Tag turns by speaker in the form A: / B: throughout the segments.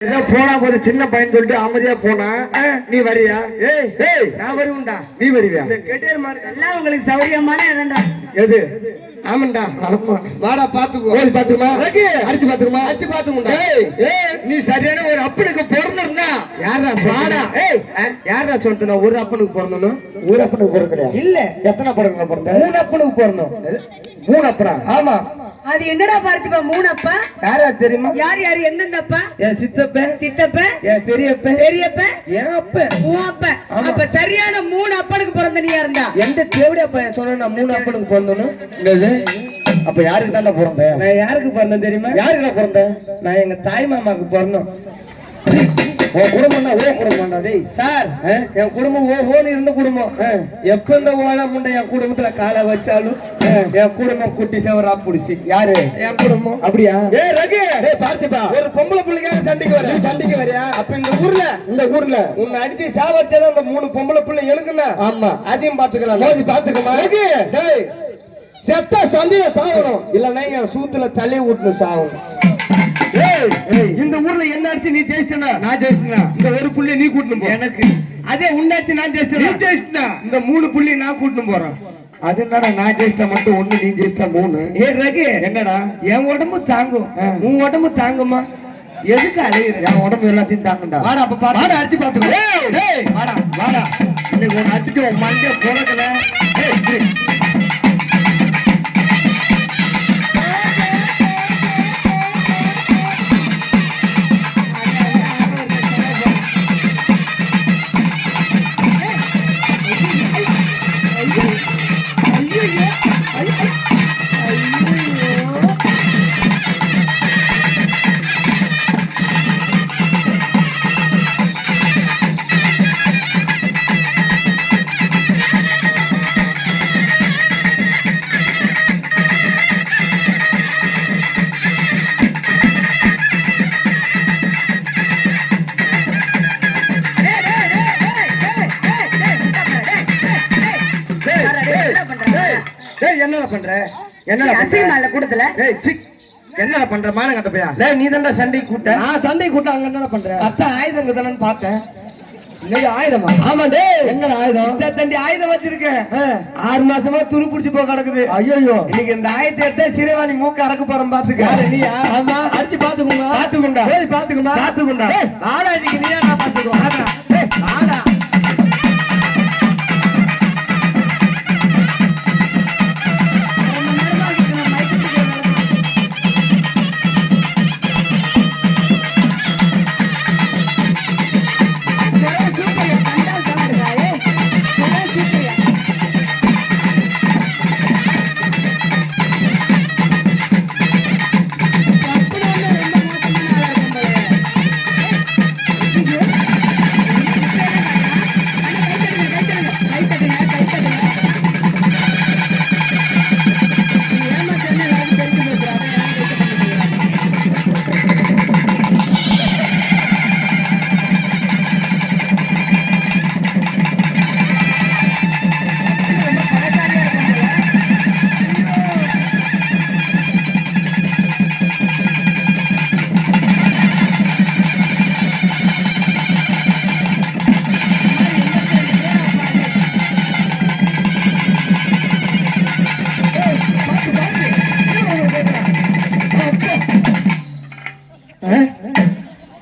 A: ஏதோ போனா ஒரு சின்ன பையன் சொல்லிட்டு அமைதியா போனா நீ வரியா? ஏய் ஏய்
B: நான் வருவேன்டா.
A: நீ வருவியா?
B: கெட்டேர் மாதிரி
C: எல்லாம் உங்களுக்கு சௌரியமான இடம்டா
A: எது?
B: ஆமாண்டா.
A: ஆமா
B: வாடா பாத்துக்கோ
A: பாத்துக்குமா? அடிச்சு பாத்துக்குமா?
B: அடிச்சு பாத்துக்கும்டா.
A: ஏய் நீ சரியான ஒரு அப்பனுக்கு பிறந்திருந்தா.
B: யாரா
A: வாடா. ஏய்
B: யாரா சொல்லிட்டு நான் ஒரு அப்பனுக்கு பிறந்தனும்
A: ஒரு அப்பனுக்கு பிறக்கலையா?
B: இல்ல.
A: எத்தனை பிறந்த?
B: மூணு அப்பனுக்கு பிறந்தோம்.
A: மூணு அப்பனா?
B: ஆமா.
C: அது என்னடா பார்த்திப்பா மூணு அப்பா?
B: யாரா தெரியுமா?
C: யார் யார்? எந்தெந்த அப்பா
B: என் சித்தப்ப.
C: சித்தப்ப.
B: என் பெரியப்ப.
C: பெரியப்ப.
B: என் அப்ப.
C: உன் அப்ப. அப்ப சரியான மூணு அப்பனுக்கு பிறந்த நீயா இருந்தா?
B: எந்த தேவடி அப்ப சொன்ன மூணு அப்பனுக்கு பிறந்தனும்
A: அப்ப யாருக்கு தானே பிறந்த?
B: நான் யாருக்கு பிறந்தேன் தெரியுமா?
A: யாருக்கு பிறந்த?
B: நான் எங்க தாய் மாமாக்கு பிறந்தோம்.
A: உன் குடும்பம்னா ஓ குடும்பம்டா டேய்.
B: சார் என் குடும்பம் ஓ ஓன்னு இருந்த குடும்பம். எப்ப இந்த ஓன முண்டை என் குடும்பத்துல காலை வச்சாலும் என் குடும்பம் குட்டி சேவரா புடிச்சு.
A: யாரு?
B: என் குடும்பம்.
A: அப்படியா? ஏய் ரகு! டேய் பார்த்திபா
B: ஒரு பொம்பளை பிள்ளைக்கார சண்டைக்கு வர.
A: சண்டைக்கு வரியா?
B: அப்ப இந்த ஊர்ல
A: இந்த ஊர்ல.
B: உன்னை அடிச்சு சாவடிச்சதான் அந்த மூணு பொம்பளை பிள்ளை எனக்குன்னா
A: ஆமா.
B: அதையும் பாத்துக்கலாம்
A: மோதி பாத்துக்கமா
B: ரகு,
A: டேய் செத்தா சந்தைய சாகணும்.
B: இல்லன்னா என் சூத்துல தள்ளி விட்டுணும் சாகணும். இந்த ஊர்ல என்ன அடிச்சு நீ ஜெயிச்சனா
A: நான் ஜெயிச்சனா
B: இந்த ஒரு புள்ளி நீ கூட்டணும் போ.
A: எனக்கு.
B: அதே உன்னாச்சு நான்
A: நீ
B: ஜெயிச்சனா
A: ஜெயிச்சனா
B: இந்த மூணு புள்ளி நான் கூட்டணும் போறேன்.
A: அது என்னடா நான் ஜெயிச்சிட்டா மட்டும் ஒண்ணு நீ ஜெயிச்சிட்டா மூணு?
B: ஏ ரகு.
A: என்னடா?
B: என் உடம்பு தாங்கும்.
A: ஆ.
B: உன் உடம்பு தாங்குமா? எதுக்கு அழுகுற
A: என் உடம்பு எல்லாத்தையும் தாங்கண்டா
B: வாடா அப்ப பாரு.
A: வாடா அடிச்சு பாத்துக்கோ வாடா வாடா. இன்னைக்கு ஒன்னு அடிச்சு உன் மண்டே போறதுல டேய்
B: என்னடா பண்ற? என்னடா பண்ற?
C: அசிமால கூடத்துல
B: டேய் சிக் என்னடா பண்ற? மான கட்ட பையா? டேய் நீ தான்டா சண்டை கூட்ட.
A: நான் சண்டை அங்க என்னடா பண்ற?
B: அத்த ஆயுதங்க தானே பார்த்தேன்.
A: இன்னைக்கு ஆயுதமா?
B: ஆமா டேய்.
A: என்னடா ஆயுதம்?
B: இந்த தண்டி ஆயுதம் வச்சிருக்கேன். ஆறு மாசமா துரு புடிச்சு போய் கிடக்குது.
A: ஐயோ
B: இன்னைக்கு இந்த ஆயத்தை எடுத்தா சிறுவாணி மூக்க அறக்க போறோம் பாத்துக்க.
A: யாரு நீயா?
B: ஆமா.
A: அடிச்சு பாத்துக்குமா?
B: பாத்துக்குண்டா.
A: பாத்துக்குமா
B: பாத்துக்குண்டா.
A: ஆடா இன்னைக்கு நீயா நான் பாத்துக்குவோம் ஆடா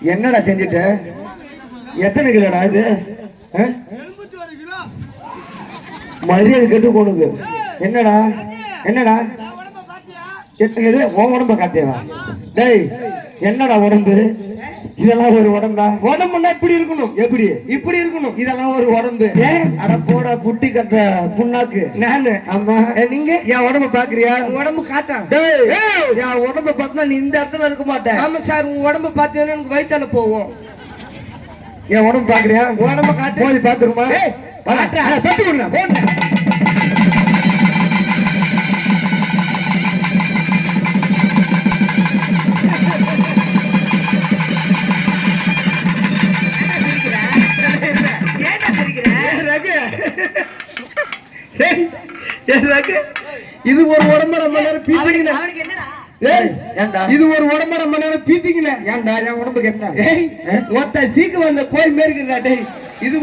A: என்னடா செஞ்சுட்ட எத்தனை கிலோடா இது? மரியாதை கெட்டு கொணுக்கு என்னடா? என்னடா? எத்தனை உன் உடம்ப காத்தியவா டேய் என்னடா உடம்பு? இதெல்லாம் ஒரு உடம்பா
B: உடம்புன்னா இப்படி இருக்கணும்.
A: எப்படி?
B: இப்படி இருக்கணும்.
A: இதெல்லாம் ஒரு உடம்பு? அட போடா குட்டி கட்ட புண்ணாக்கு.
B: நானு?
A: ஆமா
B: நீங்க?
A: என் உடம்ப பாக்குறியா?
B: உன் உடம்பு காட்டா?
A: என் உடம்ப பார்த்தா நீ இந்த இடத்துல இருக்க மாட்டேன்
B: ஆமா சார் உங்க உடம்பு பார்த்தீங்கன்னா எனக்கு வயிற்றால போவோம்
A: என் உடம்பு பாக்குறியா?
B: உன் உடம்ப காட்டு.
A: போய் பாத்துருமா. தட்டி விடுறேன் போடுறேன்
B: இது ஒரு உடம்பு ரொம்ப நேரம்
A: ஏன்டா
D: இது ஒரு உடம்பட மண்ணால பீத்திக்கல.
A: ஏன்டா என் உடம்புக்கு என்ன?
D: மொத்த சீக்கு வந்த கோயில் மாரி இருக்குடா டேய். இது